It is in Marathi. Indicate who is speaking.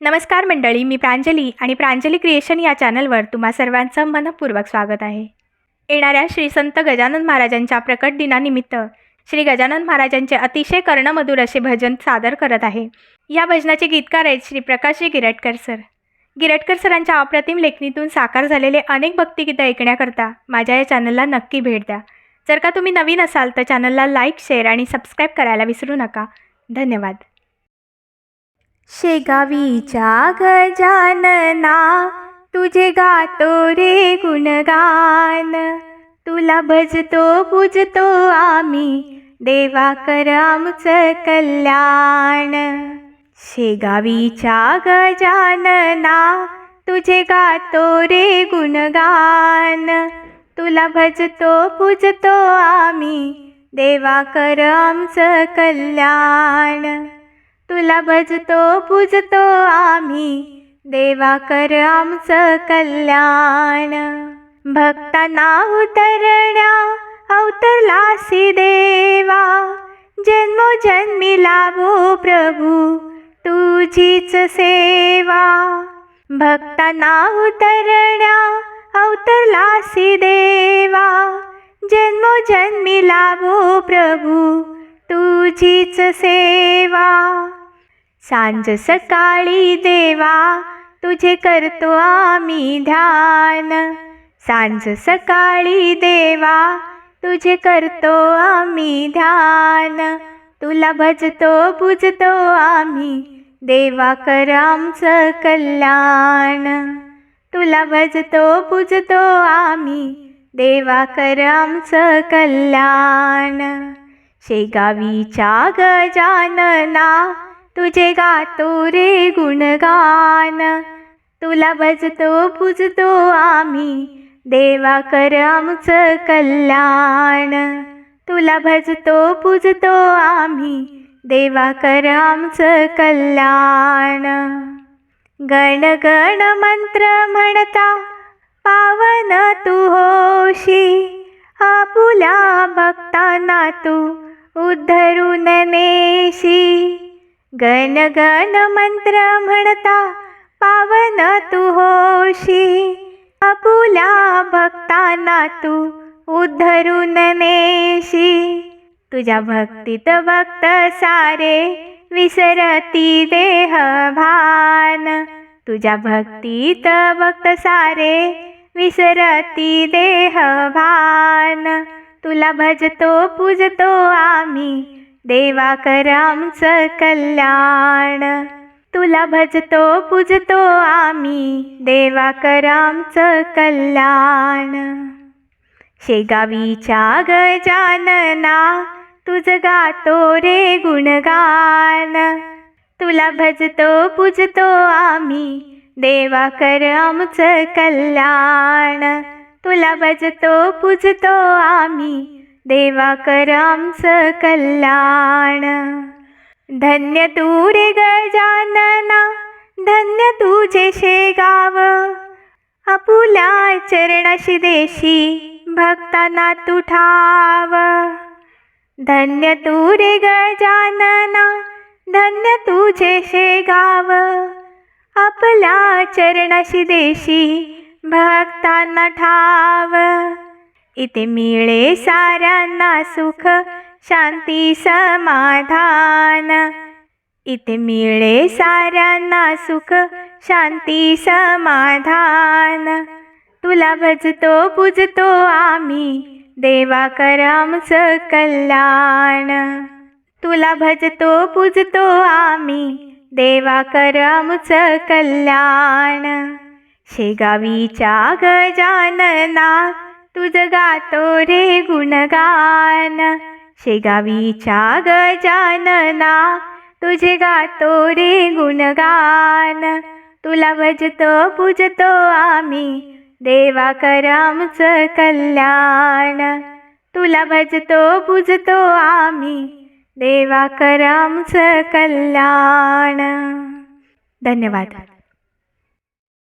Speaker 1: नमस्कार मंडळी मी प्रांजली आणि प्रांजली क्रिएशन या चॅनलवर तुम्हा सर्वांचं मनपूर्वक स्वागत आहे. येणाऱ्या श्री संत गजानन महाराजांच्या प्रकट दिनानिमित्त श्री गजानन महाराजांचे अतिशय कर्णमधुर असे भजन सादर करत आहे. या भजनाचे गीतकार आहेत श्री प्रकाशजी गिरटकर सर. गिरटकर सरांच्या अप्रतिम लेखणीतून साकार झालेले अनेक भक्तिगीतं ऐकण्याकरता माझ्या या चॅनलला नक्की भेट द्या. जर का तुम्ही नवीन असाल तर चॅनलला लाईक शेअर आणि सबस्क्राईब करायला विसरू नका. धन्यवाद. शेगावीच्या गजानना तुझे गातो रे गुणगान. तुला भजतो पूजतो आम्ही देवा कर आमचं कल्याण. शेगावीच्या गजानना तुझे गातो रे गुणगान. तुला भजतो पूजतो आम्ही देवा कर आमचं कल्याण. तुला भजतो पूजतो आम्ही. देवा कर आमचं कल्याण. भक्तांना उतरण्या अवतरलासी देवा. जन्मोजन्मी लाभो प्रभू तुझीच सेवा. भक्तांना उतरण्या अवतरलासी देवा. जन्मोजन्मी लाभो प्रभू तुझीच सेवा. सांज सकाळी देवा तुझे करतो आम्ही ध्यान. सांज सकाळी देवा तुझे करतो आम्ही ध्यान. तुला भजतो बुजतो आम्ही देवा कर आमचं कल्याण. तुला भजतो पूजतो आम्ही देवा कर आमचं कल्याण. शेगावीच्या गजानना तुझे गातो रे गुणगान. तुला भजतो पुजतो आम्ही. देवा कर आमचं कल्याण. तुला भजतो पुजतो आम्ही. देवा कर आमचं कल्याण. गण गण मंत्र म्हणता पावन तू होशी. आपुला भक्तांना तू उद्धरून नेशी. गण गण मंत्र म्हणता पावन तू होशी. आपुला भक्तांना तू उद्धरून नेशी. तुझ्या भक्तीत भक्त सारे विसरती देह भान. तुझ्या भक्तीत भक्त सारे विसरती देह भान. तुला भजतो पूजतो आम्ही देवा कर आमचं कल्याण तुला भजतो पूजतो आम्ही. देवा कर आमचं कल्याण शेगावीच्या गजानना तुझ गातो रे गुणगान. तुला भजतो पूजतो आम्ही. देवा कर आमचं कल्याण तुला भजतो पूजतो आम्ही. देवा कर कल्याण धन्य तू रे गजानना धन्य तुझे शेगाव आपुल्या चरणाशी देशी भक्तांना तू ठाव. धन्य तू रे गजानना धन्य तुझे शेगाव आपल्या चरणाशी देशी भक्तांना ठाव. इथे मिळे साऱ्यांना सुख शांती समाधान. इथे मिळे साऱ्यांना सुख शांती समाधान. तुला भजतो पूजतो आम्ही देवा कर आमचं कल्याण. तुला भजतो पूजतो आम्ही देवा कर आमचं कल्याण. शेगावीच्या गजानना तुझ गातो रे गुणगान शेगावीच्या गजानना तुझे गातो रे गुणगान तुला भजतो पूजतो आम्ही. देवा कर आमचं कल्याण तुला भजतो पूजतो आम्ही. देवा कर आमचं कल्याण. धन्यवाद.